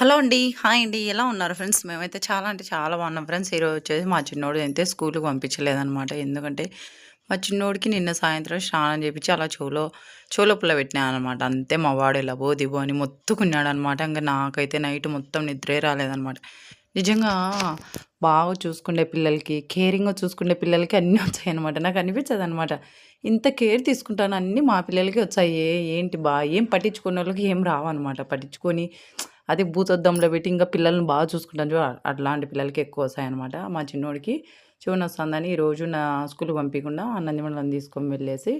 Hello అండి. Hi అండి. ఎలా ఉన్నారు ఫ్రెండ్స్? మేమైతే చాలా అంటే చాలా బాగున్నాం ఫ్రెండ్స్. ఈరోజు వచ్చేసి మా చిన్నోడు అయితే స్కూల్కి పంపించలేదనమాట. ఎందుకంటే మా చిన్నోడికి నిన్న సాయంత్రం స్నానం చేపించి అలా చెవులో చెవులో పుల్ల పెట్టినాననమాట. అంతే మా వాడు ఇలా బోదిబో అని మొత్తుకున్నాడనమాట. ఇంకా నాకైతే నైట్ మొత్తం నిద్రే రాలేదనమాట. నిజంగా బాగా చూసుకునే పిల్లలకి, కేరింగ్‌గా చూసుకునే పిల్లలకి అన్నీ వచ్చాయనమాట. నాకు అనిపించదనమాట. ఇంత కేర్ తీసుకుంటాను అన్నీ మా పిల్లలకి వచ్చాయి ఏంటి బా ఏం పట్టించుకున్నోళ్ళకి ఏం రావనమాట. పట్టించుకొని అదే భూతద్దంలో పెట్టి ఇంకా పిల్లల్ని బాగా చూసుకుంటాను చూ అట్లాంటి పిల్లలకి ఎక్కువ వస్తాయన్నమాట. మా చిన్నోడికి చెవు నొస్తందని ఈరోజు నా స్కూల్‌కి పంపించకుండా నందిమండలం తీసుకొని వెళ్ళేసి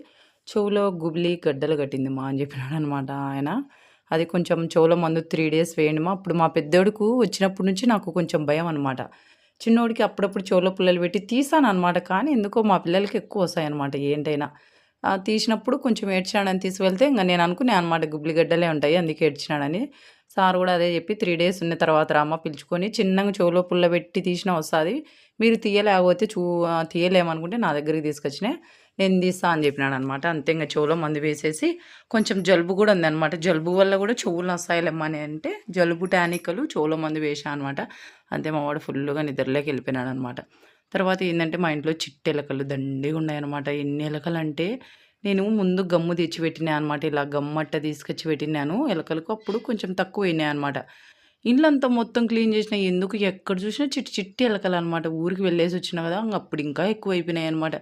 చెవులో గుబిలి గడ్డలు కట్టింది మా అని చెప్పినాడనమాట ఆయన. అది కొంచెం చెవులో మందు త్రీ డేస్ వేయండి మా. అప్పుడు మా పెద్దోడుకు వచ్చినప్పటి నుంచి నాకు కొంచెం భయం అనమాట. చిన్నోడికి అప్పుడప్పుడు చెవులో పుల్లలు పెట్టి తీసాను అనమాట కానీ ఎందుకో మా పిల్లలకి ఎక్కువ వస్తాయన్నమాట ఏంటైనా. తీసినప్పుడు కొంచెం ఏడ్చినాడని తీసుకువెళ్తే ఇంకా నేను అనుకున్నా అనమాట గుబిలి గడ్డలే ఉంటాయి అందుకే ఏడ్చినాడని. సార్ కూడా అదే చెప్పి త్రీ డేస్ ఉన్న తర్వాత రామ్మ పిలుచుకొని చిన్నగా చెవులో పుల్ల పెట్టి తీసినా వస్తుంది మీరు తీయలేకపోతే చూ తీయలేమనుకుంటే నా దగ్గరికి తీసుకొచ్చిన నేను తీస్తా అని చెప్పినాడనమాట. అంతే ఇంకా చెవులో మందు వేసేసి కొంచెం జలుబు కూడా ఉందనమాట. జలుబు వల్ల కూడా చెవులు నొస్తాయిలేమ్మా అని అంటే జలుబు టానికలు చెవులో మందు వేసా అనమాట. అంతే మా వాడు ఫుల్గా నిద్రలోకి వెళ్ళిపోయినాడనమాట. తర్వాత ఏంటంటే మా ఇంట్లో చిట్టెలకలు దండిగా ఉన్నాయన్నమాట. ఎన్ని ఎలకలంటే నేను ముందు గమ్ము తెచ్చిపెట్టినా అనమాట. ఇలా గమ్మట్ట తీసుకొచ్చి పెట్టినాను ఎలకలకు. అప్పుడు కొంచెం తక్కువ అయినాయి అనమాట ఇల్లంతా మొత్తం క్లీన్ చేసిన ఎందుకు ఎక్కడ చూసినా చిట్టి చిట్టి ఎలకలనమాట. ఊరికి వెళ్ళేసి వచ్చినా కదా! అప్పుడు ఇంకా ఎక్కువ అయిపోయినాయి అనమాట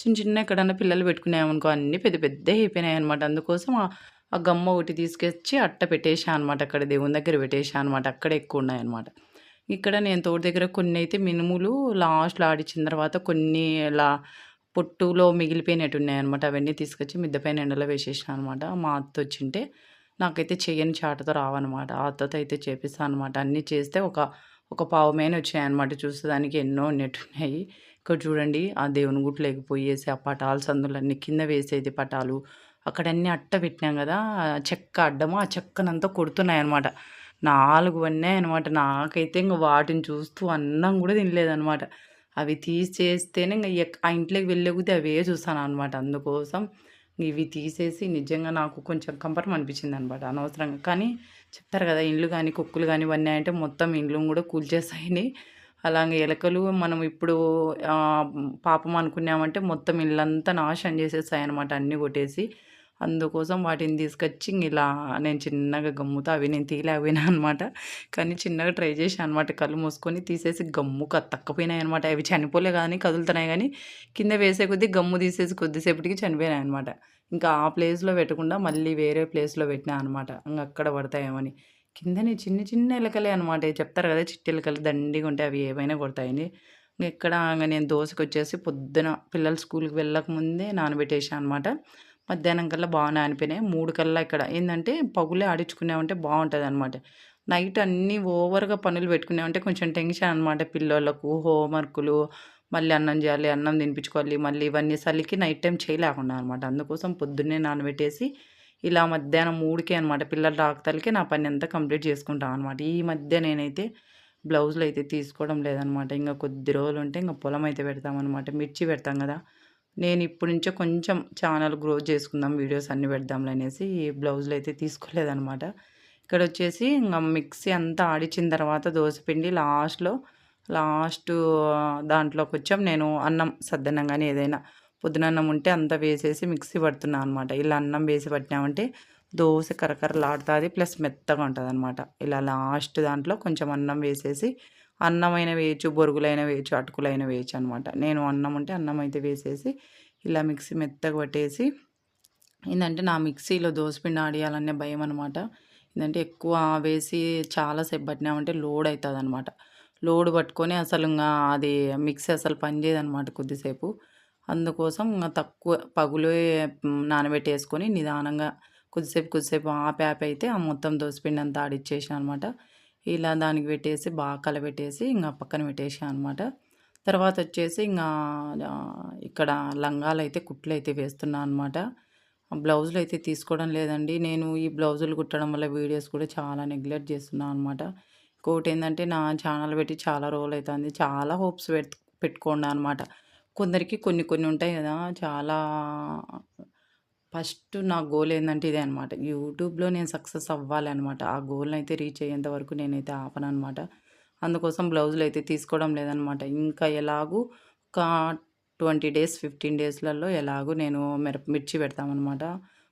చిన్న చిన్న ఎక్కడన్నా పిల్లలు పెట్టుకున్నామనుకో అన్నీ పెద్ద పెద్దవి అయిపోయినాయి అనమాట అందుకోసం ఆ గమ్మ ఒకటి తీసుకొచ్చి అట్ట పెట్టేసా అనమాట. అక్కడ దేవుని దగ్గర పెట్టేసా అనమాట. అక్కడే ఎక్కువున్నాయన్నమాట. ఇక్కడ నేను తోటి దగ్గర కొన్ని అయితే మినుములు లాస్ట్‌లో ఆడిచ్చిన తర్వాత కొన్ని ఇలా పొట్టులో మిగిలిపోయినట్టున్నాయన్నమాట. అవన్నీ తీసుకొచ్చి మిద్దపైన ఎండలో వేసేసాను అనమాట. మా అత్త వచ్చింటే నాకైతే చేయని చాటతో రావనమాట. ఆ అత్తతో అయితే చేపిస్తాను అనమాట. అన్నీ చేస్తే ఒక ఒక పావుమేన వచ్చాయన్నమాట. చూసేదానికి ఎన్నో ఉన్నట్టున్నాయి. ఇక్కడ చూడండి ఆ దేవుని గుట్లు లేకపోయేసి ఆ పటాలు సందులన్నీ కింద వేసేది పటాలు. అక్కడన్నీ అట్ట పెట్టినాం కదా! చెక్క అడ్డము ఆ చెక్కనంతా కొడుతున్నాయన్నమాట. 4 అనమాట నాకైతే ఇంక వాటిని చూస్తూ అన్నం కూడా తినలేదన్నమాట. అవి తీసేస్తేనే ఇంకా ఆ ఇంట్లోకి వెళ్ళే అవే అవే చూస్తాననమాట. అందుకోసం ఇవి తీసేసి నిజంగా నాకు కొంచెం కంపరం అనిపించిందనమాట అనవసరంగా. కానీ చెప్తారు కదా! ఇండ్లు కానీ కుక్కలు కానివన్నీ అంటే మొత్తం ఇండ్లు కూడా కూల్చేస్తాయని. అలాగే ఎలకలు మనం ఇప్పుడు పాపం అనుకున్నామంటే మొత్తం ఇల్లంతా నాశనం చేసేస్తాయన్నమాట అన్నీ కొట్టేసి. అందుకోసం వాటిని తీసుకొచ్చి ఇలా నేను చిన్నగా గమ్ముతో అవి నేను తీయలేకపోయినా అనమాట. కానీ చిన్నగా ట్రై చేశాను అనమాట. కళ్ళు మూసుకొని తీసేసి గమ్ము గమ్ముకు అతక్కపోయినాయన్నమాట. అవి చనిపోలే కానీ కదులుతున్నాయి కానీ కింద వేసే కొద్దీ గమ్ము తీసేసి కొద్దిసేపటికి చనిపోయినాయి అనమాట ఇంకా ఆ ప్లేస్‌లో పెట్టకుండా మళ్ళీ వేరే ప్లేస్‌లో పెట్టినా అనమాట. ఇంకా అక్కడ పడతాయేమని. కిందనే చిన్న చిన్న ఎలకలే అనమాట. చెప్తారు కదా! చిట్టి ఎలకలు దండిగా ఉంటాయి. అవి ఏవైనా కొడతాయని. ఇక్కడ ఇంగ నేను దోసకొచ్చేసి పొద్దున పిల్లలు స్కూల్‌కి వెళ్ళకముందే నానబెట్టేసా అనమాట. మధ్యాహ్నం కల్లా బాగా నానిపోయినాయి. మూడు కల్లా ఇక్కడ ఏంటంటే పగులే ఆడించుకున్నామంటే అనమాట నైట్ అన్నీ ఓవర్‌గా పనులు పెట్టుకున్నామంటే కొంచెం టెన్షన్ అనమాట. పిల్లలకు హోంవర్కులు, మళ్ళీ అన్నం చేయాలి, అన్నం తినిపించుకోవాలి. మళ్ళీ ఇవన్నీ సలికి నైట్ టైం చేయలేకుండా అనమాట. అందుకోసం పొద్దున్నే నానబెట్టేసి ఇలా మధ్యాహ్నం మూడుకే అనమాట పిల్లలు రాకతలకే నా పని అంతా కంప్లీట్ చేసుకుంటాం అనమాట. ఈ మధ్య నేనైతే బ్లౌజులు అయితే తీసుకోవడం లేదనమాట. ఇంకా కొద్ది రోజులుంటే ఇంకా పొలం అయితే పెడతామనమాట. మిర్చి పెడతాం కదా! నేను ఇప్పటి నుంచే కొంచెం ఛానల్ గ్రో చేసుకుందాం వీడియోస్ అన్ని పెడదాంలే అనేసి బ్లౌజులు అయితే తీసుకోలేదనమాట. ఇక్కడ వచ్చేసి ఇంకా మిక్సీ అంతా ఆడిచిన తర్వాత దోశపిండి లాస్ట్‌లో లాస్ట్ దాంట్లో కొంచెం నేను అన్నం సద్దన్నం కానీ ఏదైనా పొద్దునన్నం ఉంటే అంతా వేసేసి మిక్సీ పడుతున్నాను అనమాట. ఇలా అన్నం వేసి పట్టినామంటే దోశ కరకరలాడుతుంది ప్లస్ మెత్తగా ఉంటదనమాట. ఇలా లాస్ట్ దాంట్లో కొంచెం అన్నం వేసేసి అన్నమైన వేయచ్చు బొరుగులైన వేయచ్చు అటుకులైన వేయచ్చు అనమాట. నేను అన్నం ఉంటే అన్నం అయితే వేసేసి ఇలా మిక్సీ మెత్తగా పట్టేసి ఏంటంటే నా మిక్సీలో దోసపిండి ఆడియాలనే భయం అనమాట. ఏందంటే ఎక్కువ వేసి చాలాసేపు పట్టినామంటే లోడ్ అవుతుంది అనమాట లోడ్ పట్టుకొని అసలు ఇంకా అది మిక్సీ అసలు పనిచేయదనమాట కొద్దిసేపు. అందుకోసం తక్కువ పగులే నానబెట్టేసుకొని నిదానంగా కొద్దిసేపు కొద్దిసేపు ఆపి ఆపి అయితే ఆ మొత్తం దోసపిండి అంతా ఆడిచ్చేసాను అనమాట. ఇలా దానికి పెట్టేసి బాగా కలబెట్టేసి ఇంకా పక్కన పెట్టేసాను అనమాట. తర్వాత వచ్చేసి ఇంకా ఇక్కడ లంగాలు అయితే కుట్లు అయితే వేస్తున్నాను అనమాట. బ్లౌజులు అయితే తీసుకోవడం లేదండి. నేను ఈ బ్లౌజులు కుట్టడం వల్ల వీడియోస్ కూడా చాలా నెగ్లెక్ట్ చేస్తున్నాను అనమాట. ఇంకోటి ఏంటంటే నా ఛానల్ పెట్టి చాలా రోజులైతాంది. చాలా హోప్స్ పెట్టుకోండి అనమాట. కొందరికి కొన్ని కొన్ని ఉంటాయి కదా! చాలా ఫస్ట్ నా గోల్ ఏంటంటే ఇదే అనమాట. యూట్యూబ్‌లో నేను సక్సెస్ అవ్వాలనమాట. ఆ గోల్ని అయితే రీచ్ అయ్యేంత వరకు నేనైతే అనమాట అందుకోసం బ్లౌజులు అయితే తీసుకోవడం లేదనమాట. ఇంకా ఎలాగూ ఒక 20 డేస్, 15 డేస్‌లలో ఎలాగో నేను మిరప మిర్చి పెడతామనమాట.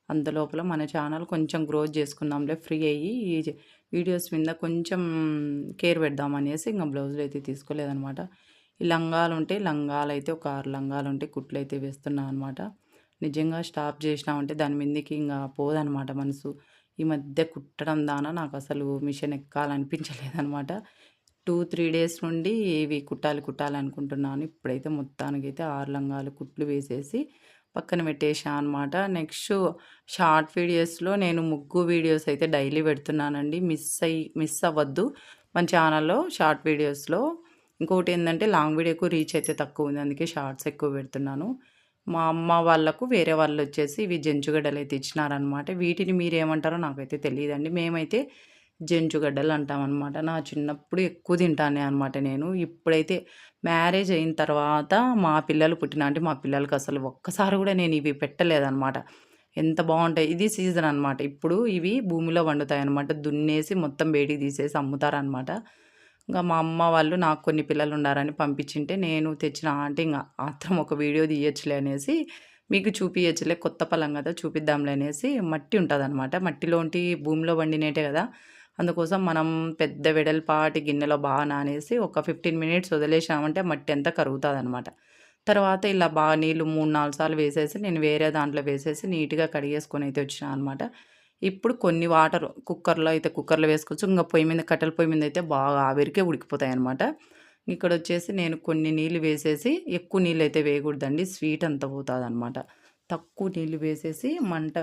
అంతలోపల మన ఛానల్ కొంచెం గ్రోత్ చేసుకుందాంలే ఫ్రీ అయ్యి ఈ వీడియోస్ మీద కొంచెం కేర్ పెడదామనేసి బ్లౌజులు అయితే తీసుకోలేదనమాట. ఈ లంగాలు ఉంటే లంగాలు అయితే ఒక 6 లంగాలుంటే కుట్లయితే వేస్తున్నాను అనమాట. నిజంగా స్టాప్ చేసినామంటే దాని మీదకి ఇంకా పోదనమాట మనసు. ఈ మధ్య కుట్టడం దాన అసలు మిషన్ ఎక్కాలనిపించలేదనమాట. 2, 3 డేస్ నుండి ఇవి కుట్టాలి, కుట్టాలి అనుకుంటున్నాను. ఇప్పుడైతే మొత్తానికైతే ఆరు లంగాలు కుట్లు వేసేసి పక్కన పెట్టేసా అనమాట. నెక్స్ట్ షార్ట్ వీడియోస్‌లో నేను ముగ్గు వీడియోస్ అయితే డైలీ పెడుతున్నానండి. మిస్ అయ్యి మిస్ అవ్వద్దు. మన ఛానల్‌లో షార్ట్ వీడియోస్‌లో. ఇంకోటేందంటే లాంగ్ వీడియోకు రీచ్ అయితే తక్కువ ఉంది అందుకే షార్ట్స్ ఎక్కువ పెడుతున్నాను. మా అమ్మ వాళ్ళకు వేరే వాళ్ళు వచ్చేసి ఇవి జంచుగడ్డలు అయితే ఇచ్చినారనమాట. వీటిని మీరేమంటారో నాకైతే తెలియదండి మేమైతే జంచుగడ్డలు అంటామనమాట. నా చిన్నప్పుడు ఎక్కువ తింటానే అనమాట నేను. ఇప్పుడైతే మ్యారేజ్ అయిన తర్వాత మా పిల్లలు పుట్టిన అంటే మా పిల్లలకి అసలు ఒక్కసారి కూడా నేను ఇవి పెట్టలేదనమాట. ఎంత బాగుంటాయి ఇది సీజన్ అనమాట. ఇప్పుడు ఇవి భూమిలో వండుతాయి అనమాట దున్నేసి మొత్తం వేడికి తీసేసి అమ్ముతారనమాట. ఇంకా మా అమ్మ వాళ్ళు నాకు కొన్ని పిల్లలు ఉన్నారని పంపించింటే నేను తెచ్చిన ఆంటీ ఇంకా ఆత్రం ఒక వీడియో తీయచ్చులే అనేసి మీకు చూపించలే కొత్త పొలం కదా చూపిద్దాంలే అనేసి మట్టి ఉంటదనమాట. మట్టిలోంటి భూమిలో వండినట్టే కదా! అందుకోసం మనం పెద్ద వెడల్పాటి గిన్నెలో బాగా నానేసి ఒక 15 మినిట్స్ వదిలేసామంటే మట్టి అంతా అనమాట తర్వాత ఇలా బాగా నీళ్ళు 3, 4 సార్లు వేసేసి నేను వేరే దాంట్లో వేసేసి నీట్‌గా కడిగేసుకొని అయితే వచ్చినా అనమాట. ఇప్పుడు కొన్ని వాటర్ కుక్కర్‌లో అయితే కుక్కర్‌లో వేసుకోవచ్చు. ఇంకా పొయ్యి మీద కట్టెల పొయ్యి మీద అయితే బాగా ఆవిరికే ఇక్కడ వచ్చేసి నేను కొన్ని నీళ్ళు వేసేసి ఎక్కువ నీళ్ళు అయితే వేయకూడదండి. స్వీట్ అంతా అనమాట తక్కువ నీళ్ళు వేసేసి మంట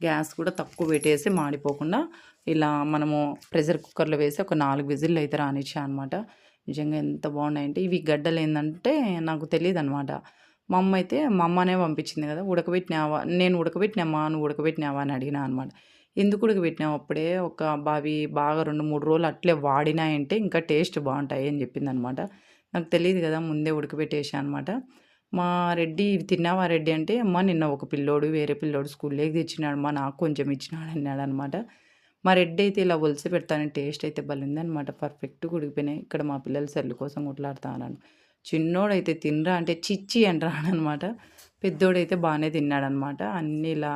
గ్యాస్ కూడా తక్కువ పెట్టేసి మాడిపోకుండా ఇలా మనము ప్రెషర్ కుక్కర్‌లో వేసి ఒక నాలుగు విజిల్లు అయితే రానిచ్చా అనమాట. నిజంగా ఎంత బాగున్నాయంటే ఇవి గడ్డలేందంటే నాకు తెలియదు అనమాట మా అమ్మ అయితే మా అమ్మనే పంపించింది కదా! ఉడకబెట్టినావా నేను ఉడకబెట్టినామా నువ్వు ఉడకబెట్టినావా అని అడిగినా అనమాట. ఎందుకు ఉడకబెట్టినావు అప్పుడే ఒక బావి బాగా 2, 3 రోజులు అట్లే వాడినాయంటే ఇంకా టేస్ట్ బాగుంటాయి అని చెప్పిందనమాట. నాకు తెలియదు కదా! ముందే ఉడకబెట్టేసా అనమాట. మా రెడ్డి తిన్నావా రెడ్డి" అంటే అమ్మ నిన్న ఒక పిల్లోడు వేరే పిల్లోడు స్కూల్‌లోకి తెచ్చినాడమ్మా నాకు కొంచెం ఇచ్చినాడు అన్నాడనమాట. మా రెడ్డి అయితే ఇలా ఒలిసి పెడతాను టేస్ట్ అయితే భలే ఉందనమాట. పర్ఫెక్ట్‌గా ఉడికిపోయినాయి. ఇక్కడ మా పిల్లలు సెల్లు కోసం కొట్లాడుతా చిన్నోడైతే తినరా అంటే చిచ్చి అంటాడనమాట. పెద్దోడైతే బాగానే తిన్నాడనమాట. అన్నీ ఇలా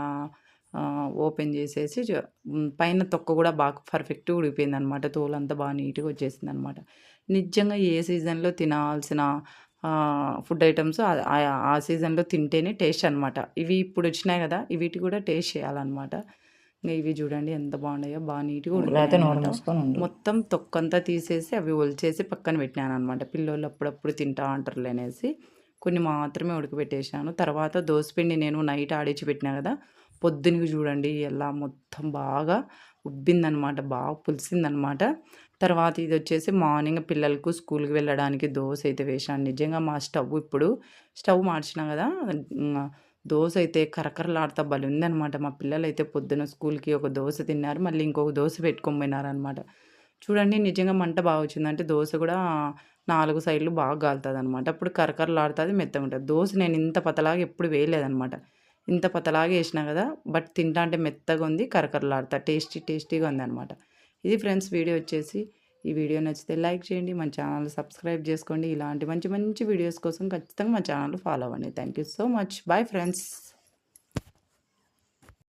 ఓపెన్ చేసేసి పైన తొక్క కూడా బాగా పర్ఫెక్ట్‌గా ఉడికిపోయిందనమాట. తోలంతా బాగా నీట్‌గా వచ్చేసింది అనమాట నిజంగా ఏ సీజన్‌లో తినాల్సిన ఫుడ్ ఐటమ్స్ ఆ సీజన్‌లో తింటేనే టేస్ట్ అనమాట. ఇవి ఇప్పుడు వచ్చినాయి కదా! వీటి కూడా టేస్ట్ చేయాలన్నమాట ఇంగ ఇవి చూడండి ఎంత బాగున్నాయో బాగా నీట్‌గా. మొత్తం తొక్కంతా తీసేసి అవి ఒలిచేసి పక్కన పెట్టినాననమాట. పిల్లోళ్ళు అప్పుడప్పుడు తింటా ఉంటారులే అనేసి. కొన్ని మాత్రమే ఉడకబెట్టేసాను. తర్వాత దోసపిండి నేను నైట్ ఆడించి పెట్టినా కదా! పొద్దునకి చూడండి ఎలా మొత్తం బాగా ఉబ్బిందనమాట. బాగా పులిసిందనమాట. తర్వాత ఇదొచ్చేసి మార్నింగ్ పిల్లలకు స్కూల్‌కి వెళ్ళడానికి దోస అయితే వేశాను. నిజంగా మా స్టవ్ ఇప్పుడు స్టవ్ మార్చినా కదా! దోశ అయితే కరకరలాడుతా భలే ఉందనమాట. మా పిల్లలైతే పొద్దున స్కూల్‌కి ఒక దోశ తిన్నారు. మళ్ళీ ఇంకొక దోశ పెట్టుకొని పోయినారనమాట. చూడండి నిజంగా మంట బాగా వచ్చింది. అంటే దోశ కూడా నాలుగు సైడ్‌లు బాగా కాలుతుంది అనమాట అప్పుడు కరకరలాడుతుంది మెత్తగా ఉంటుంది దోశ నేను ఇంత పతలాగా ఎప్పుడు వేయలేదనమాట. ఇంత పతలాగా వేసినా కదా! బట్ తింటా అంటే మెత్తగా ఉంది. కరకరలాడుతా టేస్టీ టేస్టీగా ఉందనమాట. ఇది ఫ్రెండ్స్ వీడియో వచ్చేసి. ఈ వీడియో నచ్చితే లైక్ చేయండి. మన ఛానల్ సబ్స్క్రైబ్ చేసుకోండి. ఇలాంటి మంచి మంచి వీడియోస్ కోసం ఖచ్చితంగా మా ఛానల్ ఫాలో అవ్వండి. Thank you so much. Bye friends.